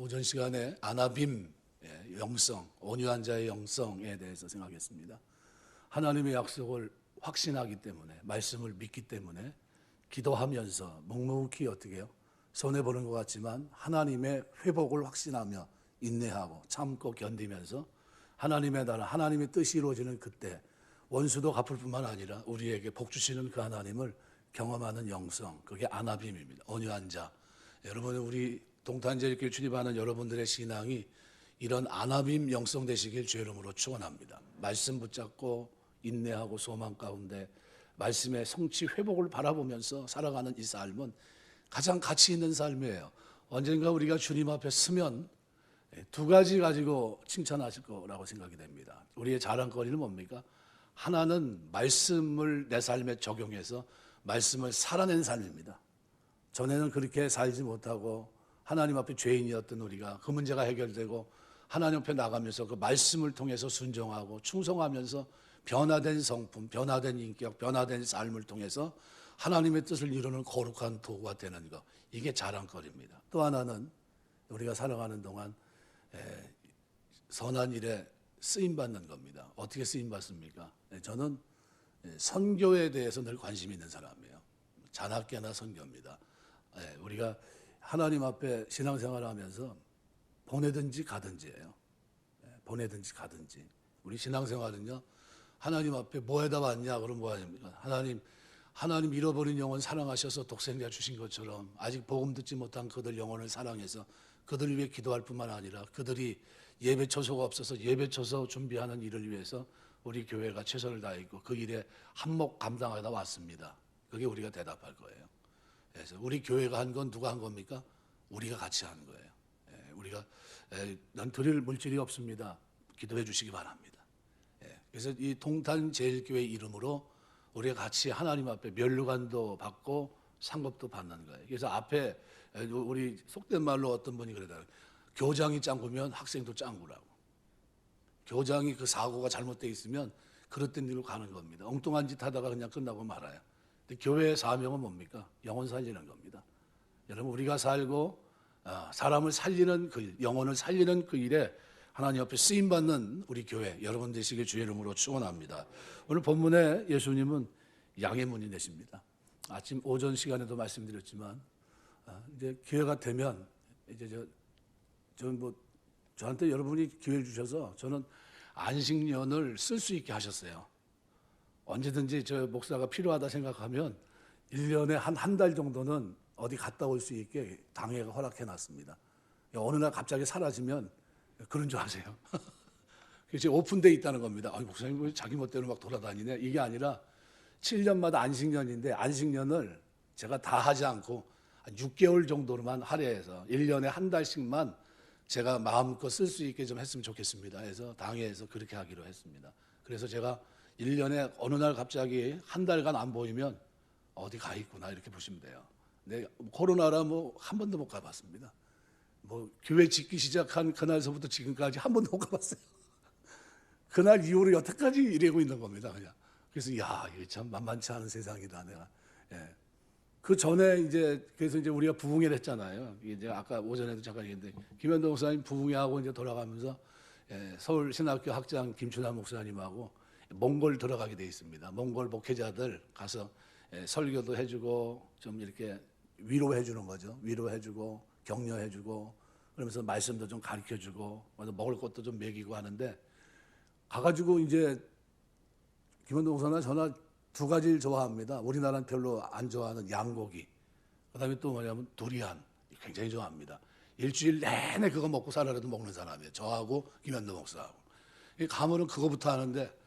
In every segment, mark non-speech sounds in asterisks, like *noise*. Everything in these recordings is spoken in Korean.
오전 시간에 아나빔 예, 영성, 온유한 자의 영성에 대해서 생각했습니다. 하나님의 약속을 확신하기 때문에 말씀을 믿기 때문에 기도하면서 묵묵히 어떻게 해요? 손해 보는 것 같지만 하나님의 회복을 확신하며 인내하고 참고 견디면서 하나님의 나라 하나님의 뜻이 이루어지는 그때 원수도 갚을 뿐만 아니라 우리에게 복 주시는 그 하나님을 경험하는 영성 그게 아나빔입니다. 온유한 자. 여러분 우리 동탄제일교회 출입하는 여러분들의 신앙이 이런 아나빔 영성 되시길 주의 이름으로 축원합니다. 말씀 붙잡고 인내하고 소망 가운데 말씀의 성취 회복을 바라보면서 살아가는 이 삶은 가장 가치 있는 삶이에요. 언젠가 우리가 주님 앞에 서면 두 가지 가지고 칭찬하실 거라고 생각이 됩니다. 우리의 자랑거리는 뭡니까? 하나는 말씀을 내 삶에 적용해서 말씀을 살아낸 삶입니다. 전에는 그렇게 살지 못하고 하나님 앞에 죄인이었던 우리가 그 문제가 해결되고 하나님 앞에 나가면서 그 말씀을 통해서 순종하고 충성하면서 변화된 성품, 변화된 인격, 변화된 삶을 통해서 하나님의 뜻을 이루는 거룩한 도구가 되는 것. 이게 자랑거리입니다. 또 하나는 우리가 살아가는 동안 에, 선한 일에 쓰임 받는 겁니다. 어떻게 쓰임 받습니까? 네, 저는 예, 선교에 대해서 늘 관심 있는 사람이에요. 잔학계나 선교입니다. 예, 우리가 하나님 앞에 신앙생활을 하면서 보내든지 가든지예요. 예, 보내든지 가든지. 우리 신앙생활은요. 하나님 앞에 뭐에다 왔냐 그럼 뭐 아닙니까? 하나님 하나님 잃어버린 영혼 사랑하셔서 독생자 주신 것처럼 아직 복음 듣지 못한 그들 영혼을 사랑해서 그들 위해 기도할 뿐만 아니라 그들이 예배 처소가 없어서 예배 처소 준비하는 일을 위해서 우리 교회가 최선을 다했고 그 일에 한몫 감당하다 왔습니다. 그게 우리가 대답할 거예요. 그래서 우리 교회가 한 건 누가 한 겁니까? 우리가 같이 한 거예요. 예, 우리가 에, 난 드릴 물질이 없습니다. 기도해 주시기 바랍니다. 예, 그래서 이 동탄 제일교회 이름으로 우리가 같이 하나님 앞에 면류관도 받고 상급도 받는 거예요. 그래서 앞에 에, 우리 속된 말로 어떤 분이 그러더라고요. 교장이 짱구면 학생도 짱구라고. 교장이 그 사고가 잘못돼 있으면 그릇된 일로 가는 겁니다. 엉뚱한 짓 하다가 그냥 끝나고 말아요. 교회의 사명은 뭡니까? 영혼 살리는 겁니다. 여러분 우리가 살고 아, 사람을 살리는 그 일, 영혼을 살리는 그 일에 하나님 앞에 쓰임 받는 우리 교회 여러분 되시길 주의 이름으로 축원합니다. 오늘 본문에 예수님은 양의 문이 되십니다. 아침 오전 시간에도 말씀드렸지만 아, 이제 기회가 되면 이제 저 저는 뭐 저한테 여러분이 기회를 주셔서 저는 안식년을 쓸 수 있게 하셨어요. 언제든지 저 목사가 필요하다 생각하면 1년에 한 한 달 정도는 어디 갔다 올 수 있게 당회가 허락해 놨습니다. 어느 날 갑자기 사라지면 그런 줄 아세요. *laughs* 그래서 오픈돼 있다는 겁니다. 아, 목사님 왜 자기 멋대로 막 돌아다니네. 이게 아니라 7년마다 안식년인데 안식년을 제가 다 하지 않고 한 6개월 정도로만 할애해서 1년에 한 달씩만 제가 마음껏 쓸 수 있게 좀 했으면 좋겠습니다. 해서 당회에서 그렇게 하기로 했습니다. 그래서 제가 1년에 어느 날 갑자기 한 달간 안 보이면 어디 가 있구나 이렇게 보시면 돼요. 근데 코로나라 뭐 한 번도 못 가봤습니다. 뭐 교회 짓기 시작한 그날서부터 지금까지 한 번도 못 가봤어요. *laughs* 그날 이후로 여태까지 이러고 있는 겁니다. 그냥. 그래서 야 이게 참 만만치 않은 세상이다 내가. 예. 그 전에 이제 그래서 이제 우리가 부흥회를 했잖아요. 이제 아까 오전에도 잠깐 얘기했는데 김현동 목사님 부흥회하고 이제 돌아가면서 예, 서울 신학교 학장 김춘환 목사님하고 몽골 들어가게 돼 있습니다. 몽골 목회자들 가서 예, 설교도 해주고 좀 이렇게 위로해 주는 거죠. 위로해 주고 격려해 주고 그러면서 말씀도 좀 가르쳐 주고 먹을 것도 좀 먹이고 하는데 가가지고 이제 김현동 목사는 전화 두 가지를 좋아합니다. 우리나라는 별로 안 좋아하는 양고기. 그다음에 또 뭐냐면 두리안 굉장히 좋아합니다. 일주일 내내 그거 먹고 살아라도 먹는 사람이에요. 저하고 김현도 목사하고. 이 가면은 그거부터 하는데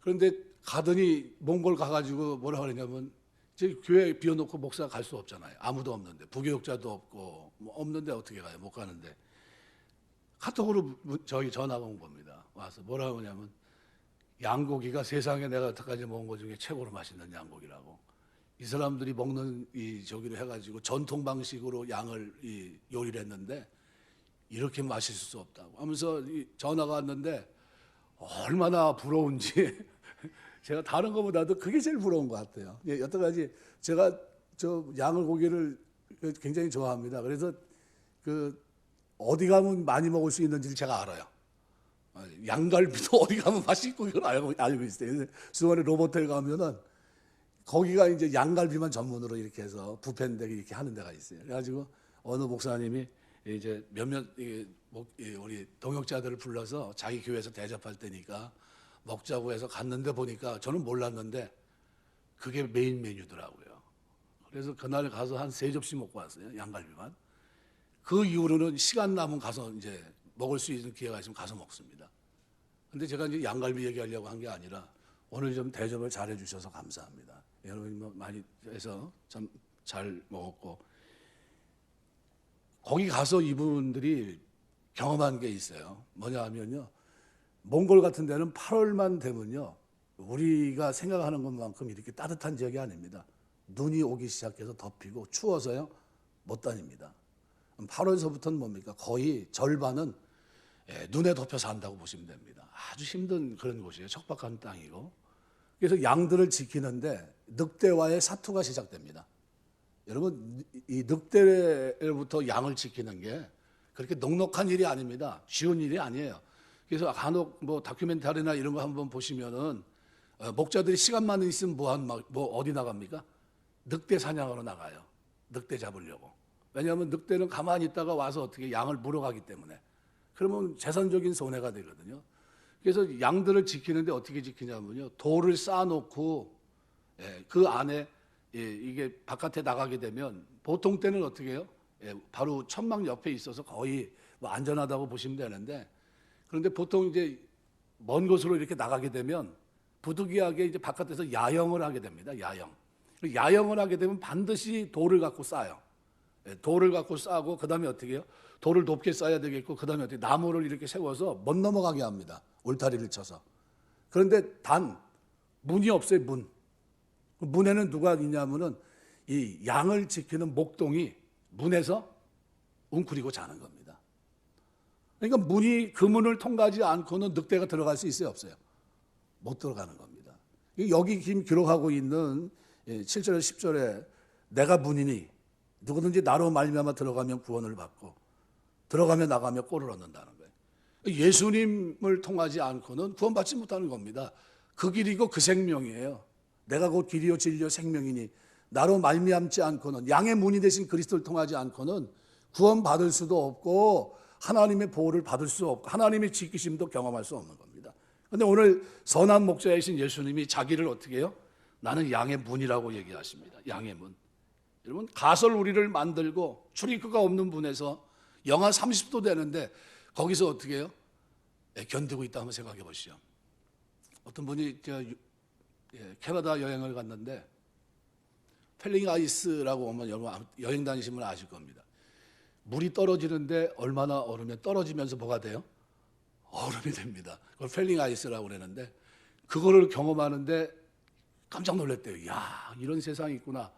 그런데 가더니 몽골 가가지고 뭐라 그러냐면 제 교회 비워놓고 목사 갈 수 없잖아요. 아무도 없는데 부교육자도 없고 뭐 없는데 어떻게 가요? 못 가는데 카톡으로 저희 전화가 온 겁니다. 와서 뭐라 그러냐면 양고기가 세상에 내가 여태까지 먹은 것 중에 최고로 맛있는 양고기라고. 이 사람들이 먹는 이 저기로 해가지고 전통 방식으로 양을 이 요리를 했는데 이렇게 맛있을 수 없다고 하면서 이 전화가 왔는데 얼마나 부러운지 제가 다른 것보다도 그게 제일 부러운 것 같아요. 예, 여태까지 제가 저 양을 고기를 굉장히 좋아합니다. 그래서 그 어디 가면 많이 먹을 수 있는지를 제가 알아요. 어, 양갈비도 *laughs* 어디 가면 맛있고 이걸 알고 알고 있어요. 수원에 로보텔 가면은 거기가 이제 양갈비만 전문으로 이렇게 해서 부페인데 이렇게 하는 데가 있어요. 그래가지고 어느 목사님이 이제 몇몇 우리 동역자들을 불러서 자기 교회에서 대접할 때니까 먹자고 해서 갔는데 보니까 저는 몰랐는데 그게 메인 메뉴더라고요. 그래서 그날 가서 한 세 접시 먹고 왔어요. 양갈비만. 그 이후로는 시간 남으면 가서 이제 먹을 수 있는 기회가 있으면 가서 먹습니다. 근데 제가 이제 양갈비 얘기하려고 한 게 아니라 오늘 좀 대접을 잘해 주셔서 감사합니다. 여러분이 뭐 많이 해서 참 잘 먹었고 거기 가서 이분들이 경험한 게 있어요. 뭐냐 하면요. 몽골 같은 데는 8월만 되면요. 우리가 생각하는 것만큼 이렇게 따뜻한 지역이 아닙니다. 눈이 오기 시작해서 덮이고 추워서요. 못 다닙니다. 8월서부터는 뭡니까? 거의 절반은 예, 눈에 덮여 산다고 보시면 됩니다. 아주 힘든 그런 곳이에요. 척박한 땅이고. 그래서 양들을 지키는데 늑대와의 사투가 시작됩니다. 여러분 이 늑대로부터 양을 지키는 게 그렇게 넉넉한 일이 아닙니다. 쉬운 일이 아니에요. 그래서 간혹 뭐 다큐멘터리나 이런 거 한번 보시면은 어, 목자들이 시간만 있으면 뭐한 뭐 어디 나갑니까? 늑대 사냥하러 나가요. 늑대 잡으려고. 왜냐하면 늑대는 가만히 있다가 와서 어떻게 양을 물어가기 때문에 그러면 재산적인 손해가 되거든요. 그래서 양들을 지키는데 어떻게 지키냐면요. 돌을 쌓아놓고 예, 그 안에 예, 이게 바깥에 나가게 되면 보통 때는 어떻게 해요? 예, 바로 천막 옆에 있어서 거의 뭐 안전하다고 보시면 되는데 그런데 보통 이제 먼 곳으로 이렇게 나가게 되면 부득이하게 이제 바깥에서 야영을 하게 됩니다. 야영. 야영을 하게 되면 반드시 돌을 갖고 쌓아요. 예, 돌을 갖고 싸고 그다음에 어떻게 해요? 돌을 높게 쌓아야 되겠고 그다음에 어떻게 나무를 이렇게 세워서 못 넘어가게 합니다. 울타리를 쳐서. 그런데 단 문이 없어요. 문. 그 문에는 누가 있냐면은 이 양을 지키는 목동이 문에서 웅크리고 자는 겁니다. 그러니까 문이 그 문을 통과하지 않고는 늑대가 들어갈 수 있어요, 없어요? 못 들어가는 겁니다. 여기 지금 기록하고 있는 7절에 10절에 내가 문이니 누구든지 나로 말미암아 들어가면 구원을 받고 들어가며 나가며 꼴을 얻는다는 거예요. 예수님을 통하지 않고는 구원받지 못하는 겁니다. 그 길이고 그 생명이에요. 내가 곧 길이요 진리요 생명이니 나로 말미암지 않고는 양의 문이 되신 그리스도를 통하지 않고는 구원받을 수도 없고 하나님의 보호를 받을 수 없고 하나님의 지키심도 경험할 수 없는 겁니다. 그런데 오늘 선한 목자이신 예수님이 자기를 어떻게 해요? 나는 양의 문이라고 얘기하십니다. 양의 문. 여러분 가설 우리를 만들고 출입구가 없는 분에서 영하 30도 되는데 거기서 어떻게 해요? 예, 견디고 있다 한번 생각해 보시죠. 어떤 분이 저 유- 예, 캐나다 여행을 갔는데 펠링 아이스라고 하면 여러분 여행 다니시면 아실 겁니다. 물이 떨어지는데 얼마나 얼으면 떨어지면서 뭐가 돼요? 얼음이 됩니다. 그걸 펠링 아이스라고 그러는데 그거를 경험하는데 깜짝 놀랐대요. 야 이런 세상이 있구나.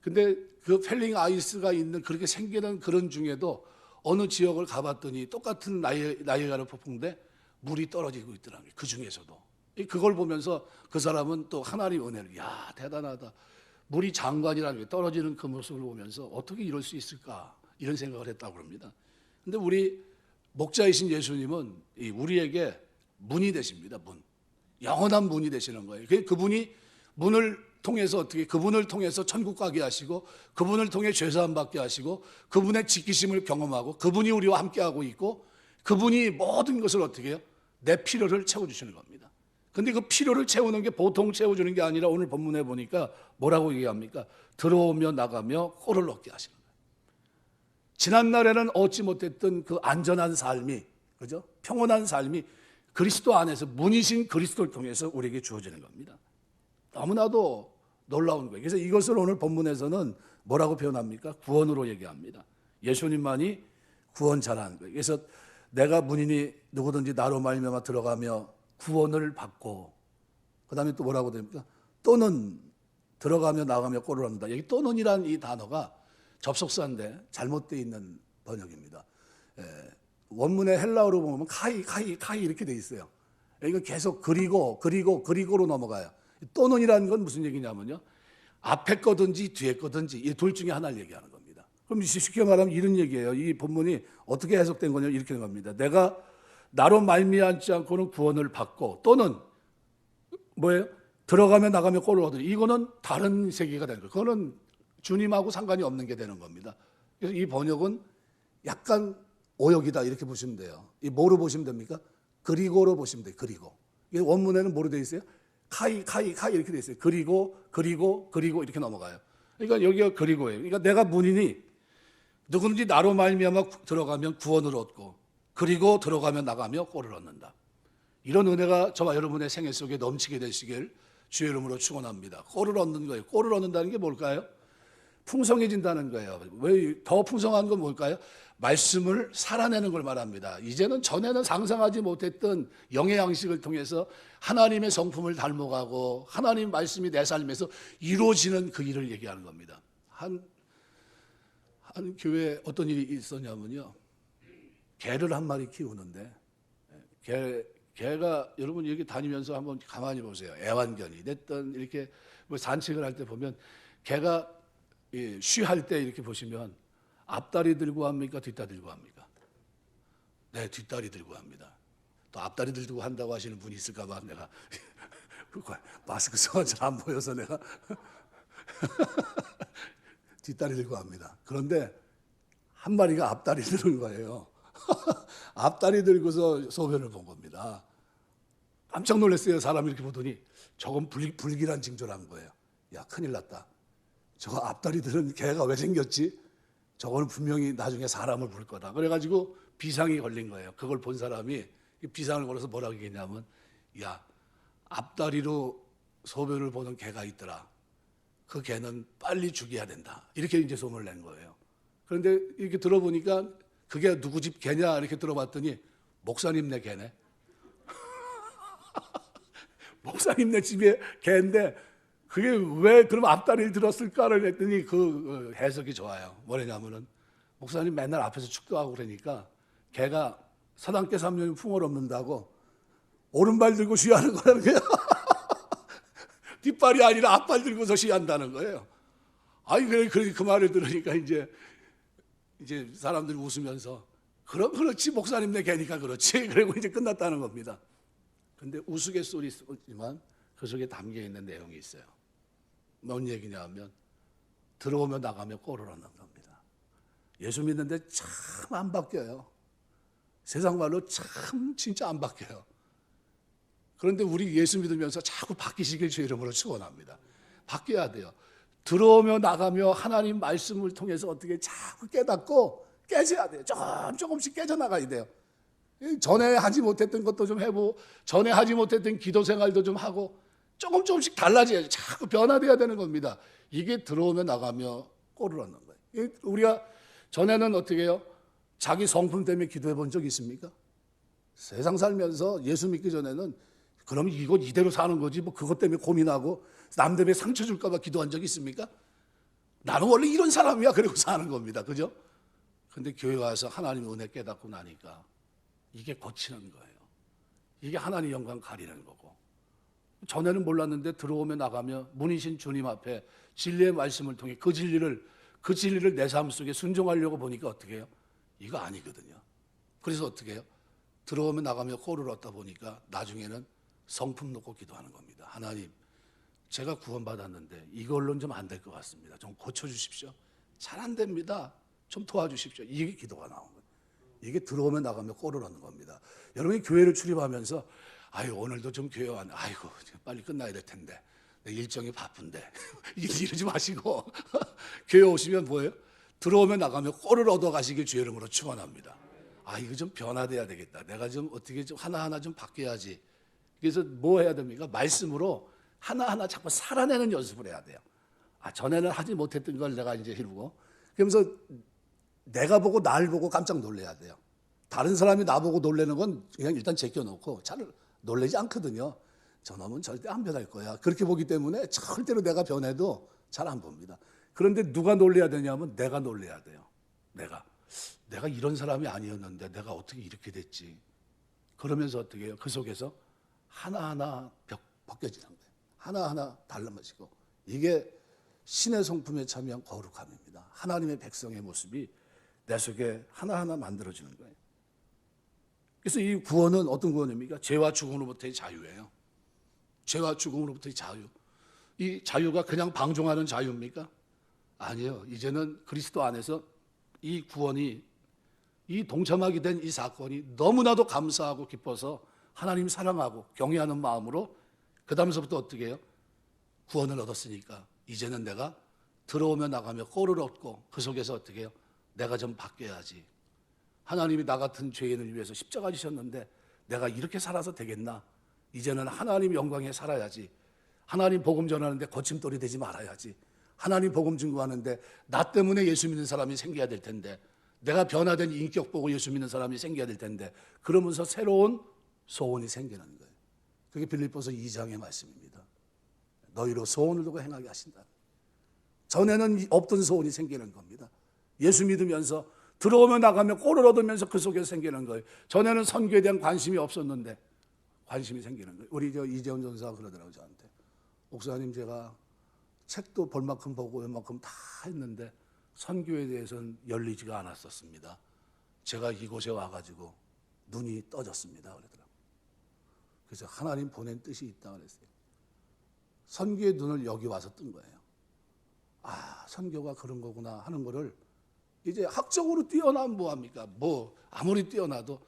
근데 그 펠링 아이스가 있는 그렇게 생기는 그런 중에도 어느 지역을 가봤더니 똑같은 나이, 나이가르 폭풍인데 물이 떨어지고 있더라고요. 그 중에서도. 이 그걸 보면서 그 사람은 또 하나님 은혜를, 야, 대단하다. 물이 장관이라는 게 떨어지는 그 모습을 보면서 어떻게 이럴 수 있을까? 이런 생각을 했다고 그럽니다. 근데 우리 목자이신 예수님은 이 우리에게 문이 되십니다. 문. 영원한 문이 되시는 거예요. 그- 그분이 문을 통해서 어떻게 그분을 통해서 천국 가게 하시고 그분을 통해 죄 사함 받게 하시고 그분의 지키심을 경험하고 그분이 우리와 함께 하고 있고 그분이 모든 것을 어떻게 해요? 내 필요를 채워 주시는 겁니다. 근데 그 필요를 채우는 게 보통 채워 주는 게 아니라 오늘 본문에 보니까 뭐라고 얘기합니까? 들어오며 나가며 꼴을 얻게 하시는. 지난 날에는 얻지 못했던 그 안전한 삶이 그죠? 평온한 삶이 그리스도 안에서 문이신 그리스도를 통해서 우리에게 주어지는 겁니다. 너무나도 놀라운 거예요. 그래서 이것을 오늘 본문에서는 뭐라고 표현합니까? 구원으로 얘기합니다. 예수님만이 구원 잘하는 거예요. 그래서 내가 문이니 누구든지 나로 말미암아 들어가며 구원을 받고 그다음에 또 뭐라고 됩니까? 또는 들어가며 나가며 얻는다. 여기 또는이란 이 단어가 접속사인데 잘못되어 있는 번역입니다. 예, 원문의 헬라어로 보면 카이 카이 카이 이렇게 돼 있어요. 이거 계속 그리고 그리고 그리고로 넘어가요. 또는이라는 건 무슨 얘기냐면요. 앞에 거든지 뒤에 거든지 이 둘 중에 하나를 얘기하는 겁니다. 그럼 쉽게 말하면 이런 얘기예요. 이 본문이 어떻게 해석된 거냐 이렇게 된 겁니다. 내가 나로 말미암지 않고는 구원을 받고 또는 뭐예요? 들어가면 나가면 골을 얻으니 이거는 다른 세계가 되는 거예요. 그거는 주님하고 상관이 없는 게 되는 겁니다. 그래서 이 번역은 약간 오역이다 이렇게 보시면 돼요. 이 뭐로 보시면 됩니까? 그리고로 보시면 돼요. 그리고 원문에는 뭐로 되어 있어요? 카이 카이 카이 이렇게 되어 있어요. 그리고 그리고 그리고 이렇게 넘어가요. 그러니까 여기가 그리고예요. 그러니까 내가 문이니 누구든지 나로 말미암아 들어가면 구원을 얻고 그리고 들어가면 나가며 꼴을 얻는다. 이런 은혜가 저와 여러분의 생애 속에 넘치게 되시길 주의 이름으로 축원합니다. 꼴을 얻는 거예요. 꼴을 얻는다는 게 뭘까요? 풍성해진다는 거예요. 왜 더 풍성한 건 뭘까요? 말씀을 살아내는 걸 말합니다. 이제는 전에는 상상하지 못했던 영의 양식을 통해서 하나님의 성품을 닮아가고 하나님 말씀이 내 삶에서 이루어지는 그 일을 얘기하는 겁니다. 한, 한 교회에 어떤 일이 있었냐면요. 개를 한 마리 키우는데 개, 개가 여러분 여기 다니면서 한번 가만히 보세요. 애완견이 됐든 이렇게 뭐 산책을 할 때 보면 개가 이 쉬할 때 이렇게 보시면 앞다리 들고 합니까? 뒷다리 들고 합니까? 네, 뒷다리 들고 합니다. 또 앞다리 들고 한다고 하시는 분이 있을까 봐 내가 *laughs* 마스크 써서 잘안 보여서 내가 *laughs* 뒷다리 들고 합니다. 그런데 한 마리가 앞다리 들은 거예요. *laughs* 앞다리 들고서 소변을 본 겁니다. 깜짝 놀랐어요. 사람 이렇게 보더니 저건 불, 불길한 징조라는 거예요. 야, 큰일 났다. 저거 앞다리 들은 개가 왜 생겼지? 저거는 분명히 나중에 사람을 부를 거다. 그래가지고 비상이 걸린 거예요. 그걸 본 사람이 이 비상을 걸어서 뭐라고 얘기했냐면, 야, 앞다리로 소변을 보는 개가 있더라. 그 개는 빨리 죽여야 된다. 이렇게 이제 소문을 낸 거예요. 그런데 이렇게 들어보니까 그게 누구 집 개냐 이렇게 들어봤더니 목사님네 개네. *laughs* 목사님네 집에 개인데 그게 왜 그럼 앞다리를 들었을까를 했더니 그 해석이 좋아요. 뭐냐면은 목사님 맨날 앞에서 축도하고 그러니까 개가 사당께 3년 풍을 없는다고 오른발 들고 쉬하는 거라는 거예요. *laughs* 뒷발이 아니라 앞발 들고서 쉬한다는 거예요. 아니 그래 그, 그 말을 들으니까 이제 이제 사람들이 웃으면서 그럼 그렇지 목사님 내 개니까 그렇지 *laughs* 그리고 이제 끝났다는 겁니다. 근데 우스갯소리지만 그 속에 담겨 있는 내용이 있어요. 뭔 얘기냐 하면 들어오며 나가며 꼴을 얻는 겁니다. 예수 믿는데 참 안 바뀌어요. 세상 말로 참 진짜 안 바뀌어요. 그런데 우리 예수 믿으면서 자꾸 바뀌시길 주 이름으로 축원합니다. 바뀌어야 돼요. 들어오며 나가며 하나님 말씀을 통해서 어떻게 자꾸 깨닫고 깨져야 돼요. 조금 조금씩 깨져 나가야 돼요. 전에 하지 못했던 것도 좀 해보고 전에 하지 못했던 기도 생활도 좀 하고 조금 조금씩 달라져야죠. 자꾸 변화돼야 되는 겁니다. 이게 들어오며 나가며 꼴을 얻는 거예요. 우리가 전에는 어떻게 해요? 자기 성품 때문에 기도해 본 적 있습니까? 세상 살면서 예수 믿기 전에는 그럼 이거 이대로 사는 거지 뭐 그것 때문에 고민하고 남 때문에 상처 줄까 봐 기도한 적 있습니까? 나는 원래 이런 사람이야 그러고 사는 겁니다. 그죠? 근데 교회 와서 하나님의 은혜 깨닫고 나니까 이게 고치는 거예요. 이게 하나님 영광 가리는 거고. 전에는 몰랐는데 들어오며 나가며 문이신 주님 앞에 진리의 말씀을 통해 그 진리를 그 진리를 내 삶 속에 순종하려고 보니까 어떻게 해요? 이거 아니거든요. 그래서 어떻게 해요? 들어오며 나가며 꼴을 얻다 보니까 나중에는 성품 놓고 기도하는 겁니다. 하나님, 제가 구원받았는데 이걸로는 좀 안 될 것 같습니다. 좀 고쳐주십시오. 잘 안 됩니다. 좀 도와주십시오. 이게 기도가 나온 거예요. 이게 들어오면 꼴을 얻는 겁니다. 여러분이 교회를 출입하면서 아유 오늘도 좀 교회 왔네. 아이고 빨리 끝나야 될 텐데 내 일정이 바쁜데 *laughs* 이러지 마시고 *laughs* 교회 오시면 뭐예요? 들어오면 나가면 꼴을 얻어 가시길 주의 이름으로 축원합니다. 아 이거 좀 변화돼야 되겠다. 내가 좀 어떻게 좀 하나하나 좀 바뀌어야지. 그래서 뭐 해야 됩니까? 말씀으로 하나하나 자꾸 살아내는 연습을 해야 돼요. 아, 전에는 하지 못했던 걸 내가 이제 해보고. 그러면서 내가 보고 날 보고 깜짝 놀래야 돼요. 다른 사람이 나보고 놀래는 건 그냥 일단 제껴놓고 잘 놀래지 않거든요. 저놈은 절대 안 변할 거야. 그렇게 보기 때문에 절대로 내가 변해도 잘 안 봅니다. 그런데 누가 놀래야 되냐면 내가 놀래야 돼요. 내가. 내가 이런 사람이 아니었는데 내가 어떻게 이렇게 됐지. 그러면서 어떻게 해요? 그 속에서 하나하나 벽, 벗겨지는 거예요. 하나하나 달라지고. 이게 신의 성품에 참여한 거룩함입니다. 하나님의 백성의 모습이 내 속에 하나하나 만들어지는 거예요. 그래서 이 구원은 어떤 구원입니까? 죄와 죽음으로부터의 자유예요. 죄와 죽음으로부터의 자유. 이 자유가 그냥 방종하는 자유입니까? 아니요. 이제는 그리스도 안에서 이 구원이 이 동참하게 된 이 사건이 너무나도 감사하고 기뻐서 하나님 사랑하고 경외하는 마음으로 그 다음서부터 어떻게 해요? 구원을 얻었으니까 이제는 내가 들어오며 나가며 꼴을 얻고 그 속에서 어떻게 해요? 내가 좀 바뀌어야지. 하나님이 나 같은 죄인을 위해서 십자가 지셨는데 내가 이렇게 살아서 되겠나? 이제는 하나님 영광에 살아야지. 하나님 복음 전하는데 거침돌이 되지 말아야지. 하나님 복음 증거하는데 나 때문에 예수 믿는 사람이 생겨야 될 텐데 내가 변화된 인격 보고 예수 믿는 사람이 생겨야 될 텐데 그러면서 새로운 소원이 생기는 거예요. 그게 빌립보서 2장의 말씀입니다. 너희로 소원을 두고 행하게 하신다. 전에는 없던 소원이 생기는 겁니다. 예수 믿으면서 들어오면 나가면 꼴을 얻으면서 그 속에서 생기는 거예요. 전에는 선교에 대한 관심이 없었는데 관심이 생기는 거예요. 우리 저 이재훈 전사가 그러더라고요, 저한테. 목사님 제가 책도 볼 만큼 보고 웬만큼 다 했는데 선교에 대해서는 열리지가 않았었습니다. 제가 이곳에 와가지고 눈이 떠졌습니다. 그래서 하나님 보낸 뜻이 있다 그랬어요. 선교의 눈을 여기 와서 뜬 거예요. 아, 선교가 그런 거구나 하는 거를 이제 학적으로 뛰어나면 뭐 합니까? 뭐 아무리 뛰어나도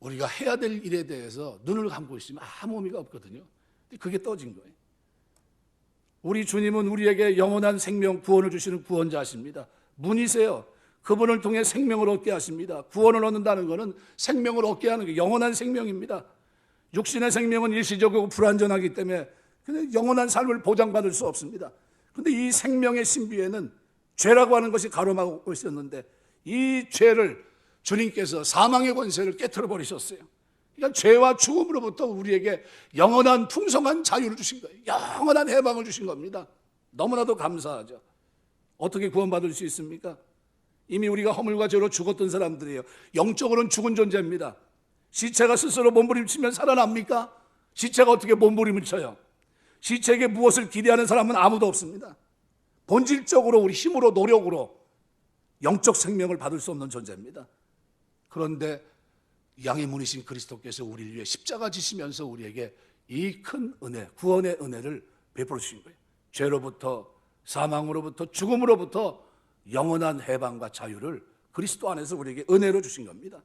우리가 해야 될 일에 대해서 눈을 감고 있으면 아무 의미가 없거든요. 그게 떠진 거예요. 우리 주님은 우리에게 영원한 생명 구원을 주시는 구원자십니다. 문이세요. 그분을 통해 생명을 얻게 하십니다. 구원을 얻는다는 것은 생명을 얻게 하는 게 영원한 생명입니다. 육신의 생명은 일시적이고 불완전하기 때문에 영원한 삶을 보장받을 수 없습니다. 그런데 이 생명의 신비에는 죄라고 하는 것이 가로막고 있었는데 이 죄를 주님께서 사망의 권세를 깨뜨려 버리셨어요. 그러니까 죄와 죽음으로부터 우리에게 영원한 풍성한 자유를 주신 거예요. 영원한 해방을 주신 겁니다. 너무나도 감사하죠. 어떻게 구원받을 수 있습니까? 이미 우리가 허물과 죄로 죽었던 사람들이에요. 영적으로는 죽은 존재입니다. 시체가 스스로 몸부림치면 살아납니까? 시체가 어떻게 몸부림을 쳐요? 시체에게 무엇을 기대하는 사람은 아무도 없습니다. 본질적으로 우리 힘으로 노력으로 영적 생명을 받을 수 없는 존재입니다. 그런데 양의 문이신 그리스도께서 우리를 위해 십자가 지시면서 우리에게 이 큰 은혜, 구원의 은혜를 베풀어 주신 거예요. 죄로부터 사망으로부터 죽음으로부터 영원한 해방과 자유를 그리스도 안에서 우리에게 은혜로 주신 겁니다.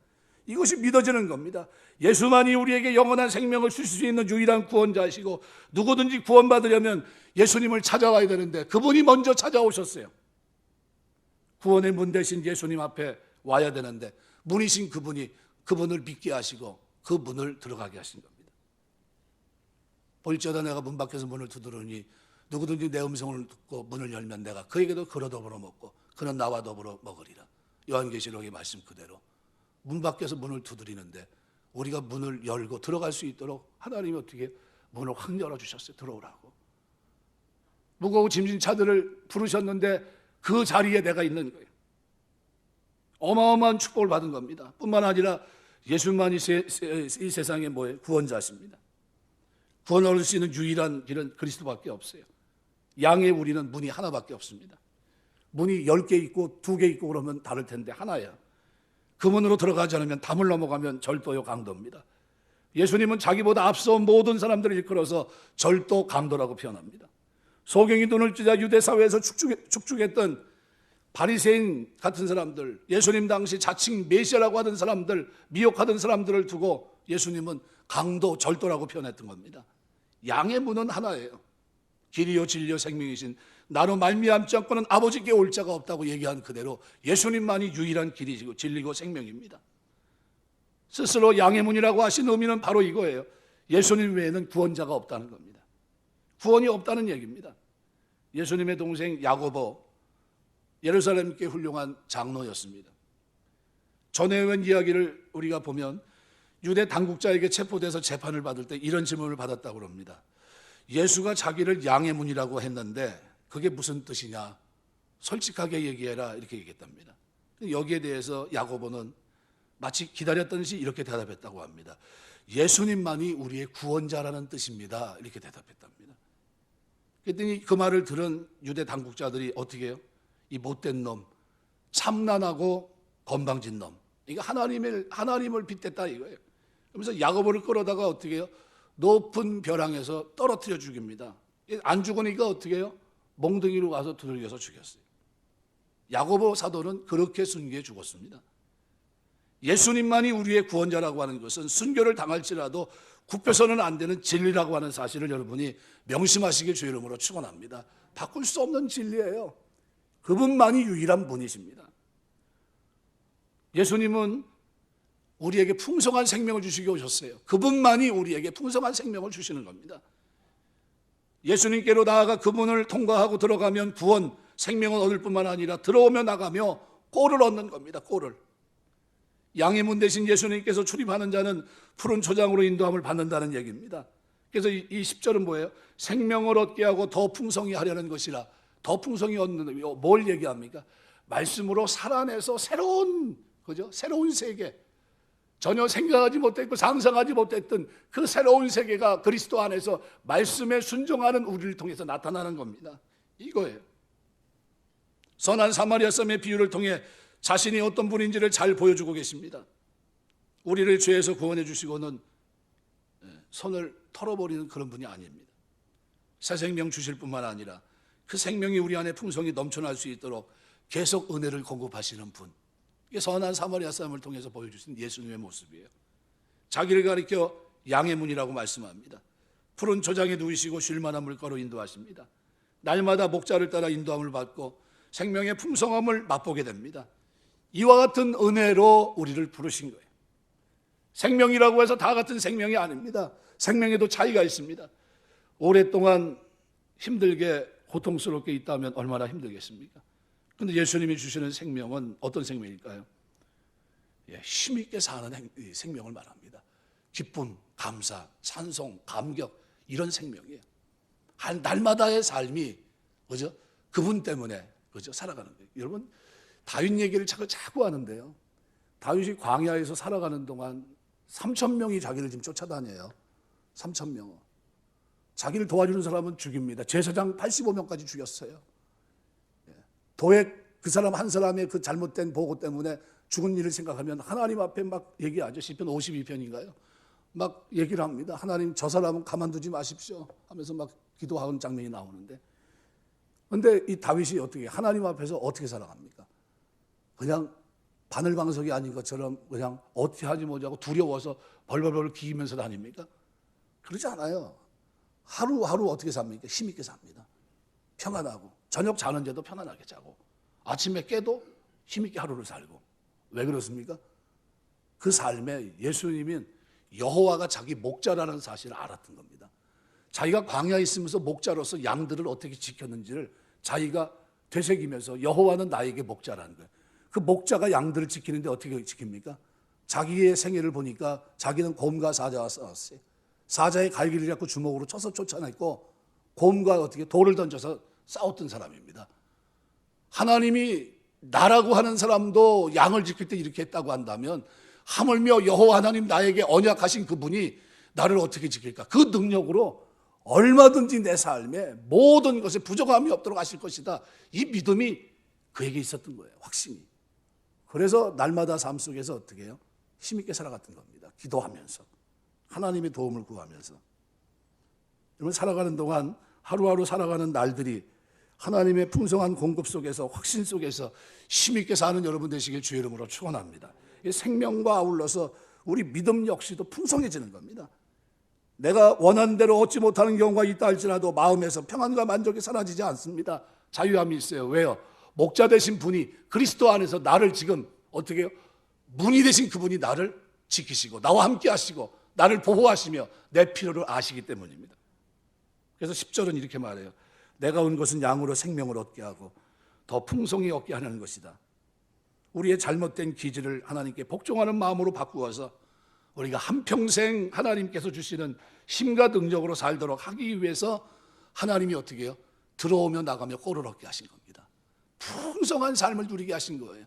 이것이 믿어지는 겁니다. 예수만이 우리에게 영원한 생명을 주실 수 있는 유일한 구원자이시고 누구든지 구원받으려면 예수님을 찾아와야 되는데 그분이 먼저 찾아오셨어요. 구원의 문 대신 예수님 앞에 와야 되는데 문이신 그분이 그분을 믿게 하시고 그 문을 들어가게 하신 겁니다. 볼지어다 내가 문 밖에서 문을 두드리니 누구든지 내 음성을 듣고 문을 열면 내가 그에게도 그로 더불어 먹고 그는 나와 더불어 먹으리라. 요한계시록의 말씀 그대로 문 밖에서 문을 두드리는데 우리가 문을 열고 들어갈 수 있도록 하나님이 어떻게 문을 확 열어 주셨어요. 들어오라고. 무거운 짐진 차들을 부르셨는데 그 자리에 내가 있는 거예요. 어마어마한 축복을 받은 겁니다. 뿐만 아니라 예수만이 세, 세, 이 세상의 뭐예요? 구원자십니다. 구원을 얻을 수 있는 유일한 길은 그리스도밖에 없어요. 양의 우리는 문이 하나밖에 없습니다. 문이 열개 있고 두개 있고 그러면 다를 텐데 하나야. 그 문으로 들어가지 않으면 담을 넘어가면 절도요 강도입니다. 예수님은 자기보다 앞서 모든 사람들을 이끌어서 절도 강도라고 표현합니다. 소경이 눈을 찌자 유대 사회에서 축축, 축축했 던 바리새인 같은 사람들, 예수님 당시 자칭 메시아라고 하던 사람들, 미혹하던 사람들을 두고 예수님은 강도, 절도라고 표현했던 겁니다. 양의 문은 하나예요. 길이요 진리요 생명이신 나로 말미암지 않고는 아버지께 올 자가 없다고 얘기한 그대로 예수님만이 유일한 길이고 진리고 생명입니다. 스스로 양의 문이라고 하신 의미는 바로 이거예요. 예수님 외에는 구원자가 없다는 겁니다. 구원이 없다는 얘기입니다. 예수님의 동생 야고보 예루살렘께 훌륭한 장로였습니다. 전해온 이야기를 우리가 보면 유대 당국자에게 체포돼서 재판을 받을 때 이런 질문을 받았다고 합니다. 예수가 자기를 양의 문이라고 했는데 그게 무슨 뜻이냐? 솔직하게 얘기해라 이렇게 얘기했답니다. 여기에 대해서 야고보는 마치 기다렸던 듯이 이렇게 대답했다고 합니다. 예수님만이 우리의 구원자라는 뜻입니다. 이렇게 대답했답니다. 그랬더니 그 말을 들은 유대 당국자들이 어떻게 해요? 이 못된 놈, 참난하고 건방진 놈. 이거 하나님을 하나님을 빗댔다 이거예요. 그러면서 야고보를 끌어다가 어떻게 해요? 높은 벼랑에서 떨어뜨려 죽입니다. 안 죽으니까 어떻게 해요? 몽둥이로 가서 두들겨서 죽였어요. 야고보 사도는 그렇게 순교해 죽었습니다. 예수님만이 우리의 구원자라고 하는 것은 순교를 당할지라도 굽혀서는 안 되는 진리라고 하는 사실을 여러분이 명심하시길 주의 이름으로 축원합니다. 바꿀 수 없는 진리예요. 그분만이 유일한 분이십니다. 예수님은 우리에게 풍성한 생명을 주시기 오셨어요. 그분만이 우리에게 풍성한 생명을 주시는 겁니다. 예수님께로 나아가 그분을 통과하고 들어가면 구원, 생명을 얻을 뿐만 아니라 들어오며 나가며 꼴을 얻는 겁니다. 꼴을. 양의 문 대신 예수님께서 출입하는 자는 푸른 초장으로 인도함을 받는다는 얘기입니다. 그래서 이, 이 10절은 뭐예요? 생명을 얻게 하고 더 풍성히 하려는 것이라. 더 풍성히 얻는 뭘 얘기합니까? 말씀으로 살아내서 새로운 그죠? 새로운 세계. 전혀 생각하지 못했고 상상하지 못했던 그 새로운 세계가 그리스도 안에서 말씀에 순종하는 우리를 통해서 나타나는 겁니다. 이거예요. 선한 사마리아 썸의 비유를 통해 자신이 어떤 분인지를 잘 보여주고 계십니다. 우리를 죄에서 구원해 주시고는 예, 손을 털어버리는 그런 분이 아닙니다. 새 생명 주실 뿐만 아니라 그 생명이 우리 안에 풍성히 넘쳐날 수 있도록 계속 은혜를 공급하시는 분. 이게 선한 사마리아 사람을 통해서 보여주신 예수님의 모습이에요. 자기를 가리켜 양의 문이라고 말씀합니다. 푸른 초장에 누이시고 쉴만한 물가로 인도하십니다. 날마다 목자를 따라 인도함을 받고 생명의 풍성함을 맛보게 됩니다. 이와 같은 은혜로 우리를 부르신 거예요. 생명이라고 해서 다 같은 생명이 아닙니다. 생명에도 차이가 있습니다. 오랫동안 힘들게 고통스럽게 있다면 얼마나 힘들겠습니까? 근데 예수님이 주시는 생명은 어떤 생명일까요? 예, 힘있게 사는 행- 이 생명을 말합니다. 기쁨, 감사, 찬송, 감격 이런 생명이에요. 한 날마다의 삶이 그죠? 그분 때문에 그죠? 살아가는 거예요. 여러분 다윗 얘기를 자꾸 자꾸 하는데요. 다윗이 광야에서 살아가는 동안 3천 명이 자기를 지금 쫓아다녀요. 3천 명. 자기를 도와주는 사람은 죽입니다. 제사장 85명까지 죽였어요. 도액 그 사람 한 사람의 그 잘못된 보고 때문에 죽은 일을 생각하면 하나님 앞에 막 얘기하죠. 시편 52편인가요? 막 얘기를 합니다. 하나님 저 사람은 가만두지 마십시오 하면서 막 기도하는 장면이 나오는데 근데 이 다윗이 어떻게 하나님 앞에서 어떻게 살아갑니까? 그냥 바늘방석이 아닌 것처럼 그냥 어떻게 하지 못하고 두려워서 벌벌벌 기면서 다닙니까? 그러지 않아요. 하루하루 어떻게 삽니까? 힘있게 삽니다. 평안하고 저녁 자는데도 편안하게 자고 아침에 깨도 힘있게 하루를 살고 왜 그렇습니까? 그 삶에 예수님은 여호와가 자기 목자라는 사실을 알았던 겁니다. 자기가 광야에 있으면서 목자로서 양들을 어떻게 지켰는지를 자기가 되새기면서 여호와는 나에게 목자라는 거예요. 그 목자가 양들을 지키는데 어떻게 지킵니까? 자기의 생애를 보니까 자기는 곰과 사자와 싸웠어요. 사자의 갈기를 잡고 주먹으로 쳐서 쫓아냈고 곰과 어떻게 돌을 던져서 싸웠던 사람입니다. 하나님이 나라고 하는 사람도 양을 지킬 때 이렇게 했다고 한다면 하물며 여호와 하나님 나에게 언약하신 그분이 나를 어떻게 지킬까? 그 능력으로 얼마든지 내 삶에 모든 것에 부족함이 없도록 하실 것이다. 이 믿음이 그에게 있었던 거예요. 확신이. 그래서 날마다 삶 속에서 어떻게 해요? 힘있게 살아갔던 겁니다. 기도하면서. 하나님의 도움을 구하면서. 여러분 살아가는 동안 하루하루 살아가는 날들이 하나님의 풍성한 공급 속에서 확신 속에서 힘 있게 사는 여러분 되시길 주의 이름으로 축원합니다. 이 생명과 아울러서 우리 믿음 역시도 풍성해지는 겁니다. 내가 원하는 대로 얻지 못하는 경우가 있다 할지라도 마음에서 평안과 만족이 사라지지 않습니다. 자유함이 있어요. 왜요? 목자 되신 분이 그리스도 안에서 나를 지금 어떻게 해요? 문이 되신 그분이 나를 지키시고 나와 함께 하시고 나를 보호하시며 내 필요를 아시기 때문입니다. 그래서 10절은 이렇게 말해요. 내가 온 것은 양으로 생명을 얻게 하고 더 풍성히 얻게 하는 것이다. 우리의 잘못된 기질을 하나님께 복종하는 마음으로 바꾸어서 우리가 한평생 하나님께서 주시는 힘과 능력으로 살도록 하기 위해서 하나님이 어떻게 해요? 들어오며 나가며 꼴을 얻게 하신 겁니다. 풍성한 삶을 누리게 하신 거예요.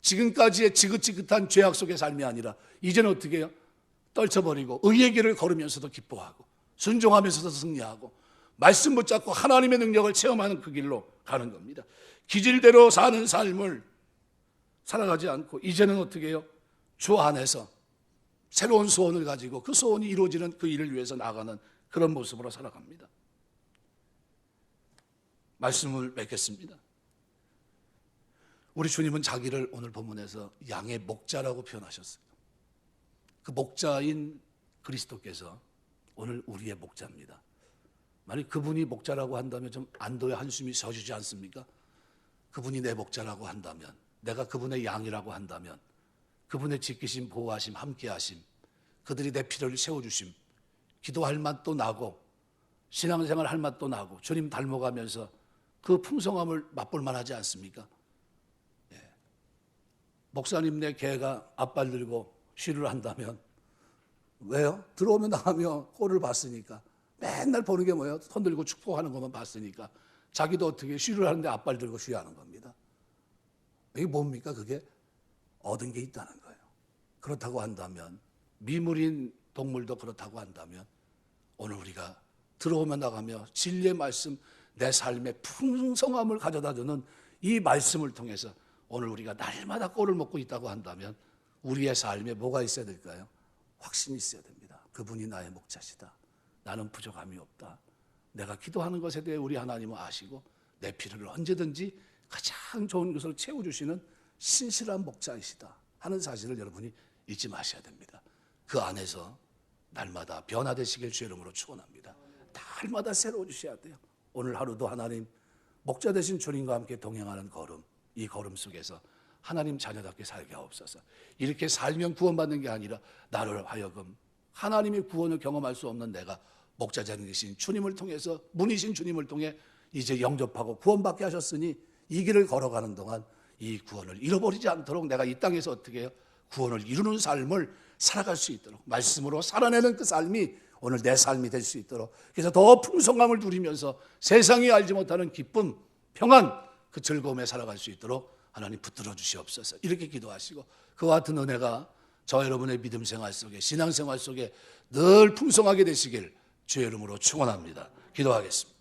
지금까지의 지긋지긋한 죄악 속의 삶이 아니라 이제는 어떻게 해요? 떨쳐버리고 의의 길을 걸으면서도 기뻐하고 순종하면서도 승리하고 말씀 붙잡고 하나님의 능력을 체험하는 그 길로 가는 겁니다. 기질대로 사는 삶을 살아가지 않고 이제는 어떻게 해요? 주 안에서 새로운 소원을 가지고 그 소원이 이루어지는 그 일을 위해서 나가는 그런 모습으로 살아갑니다. 말씀을 맺겠습니다. 우리 주님은 자기를 오늘 본문에서 양의 목자라고 표현하셨어요. 그 목자인 그리스도께서 오늘 우리의 목자입니다. 만약 그분이 목자라고 한다면 좀 안도의 한숨이 서주지 않습니까? 그분이 내 목자라고 한다면, 내가 그분의 양이라고 한다면, 그분의 지키심, 보호하심, 함께하심, 그들이 내 필요를 채워주심, 기도할 맛도 나고, 신앙생활 할 맛도 나고, 주님 닮아가면서 그 풍성함을 맛볼 만하지 않습니까? 예. 목사님 내 개가 앞발 들고 쉬를 한다면, 왜요? 들어오면 나가며 꼴을 봤으니까. 맨날 보는 게 뭐예요? 손 들고 축복하는 것만 봤으니까. 자기도 어떻게 쉬를 하는데 앞발 들고 쉬하는 겁니다. 이게 뭡니까? 그게 얻은 게 있다는 거예요. 그렇다고 한다면 미물인 동물도 그렇다고 한다면 오늘 우리가 들어오면 나가며 진리의 말씀 내 삶의 풍성함을 가져다 주는 이 말씀을 통해서 오늘 우리가 날마다 꼴을 먹고 있다고 한다면 우리의 삶에 뭐가 있어야 될까요? 확신이 있어야 됩니다. 그분이 나의 목자시다. 나는 부족함이 없다. 내가 기도하는 것에 대해 우리 하나님은 아시고 내 필요를 언제든지 가장 좋은 것으로 채워주시는 신실한 목자이시다 하는 사실을 여러분이 잊지 마셔야 됩니다. 그 안에서 날마다 변화되시길 주의 이름으로 축원합니다. 날마다 새로워지셔야 돼요. 오늘 하루도 하나님 목자 되신 주님과 함께 동행하는 걸음 이 걸음 속에서 하나님 자녀답게 살게 하옵소서. 이렇게 살면 구원받는 게 아니라 나를 하여금 하나님의 구원을 경험할 수 없는 내가 목자자는 계신 주님을 통해서 문이신 주님을 통해 이제 영접하고 구원받게 하셨으니 이 길을 걸어가는 동안 이 구원을 잃어버리지 않도록 내가 이 땅에서 어떻게? 구원을 이루는 삶을 살아갈 수 있도록 말씀으로 살아내는 그 삶이 오늘 내 삶이 될 수 있도록 그래서 더 풍성함을 누리면서 세상이 알지 못하는 기쁨, 평안, 그 즐거움에 살아갈 수 있도록 하나님 붙들어 주시옵소서. 이렇게 기도하시고 그와 같은 은혜가 저 여러분의 믿음 생활 속에 신앙 생활 속에 늘 풍성하게 되시길 주의 이름으로 축원합니다. 기도하겠습니다.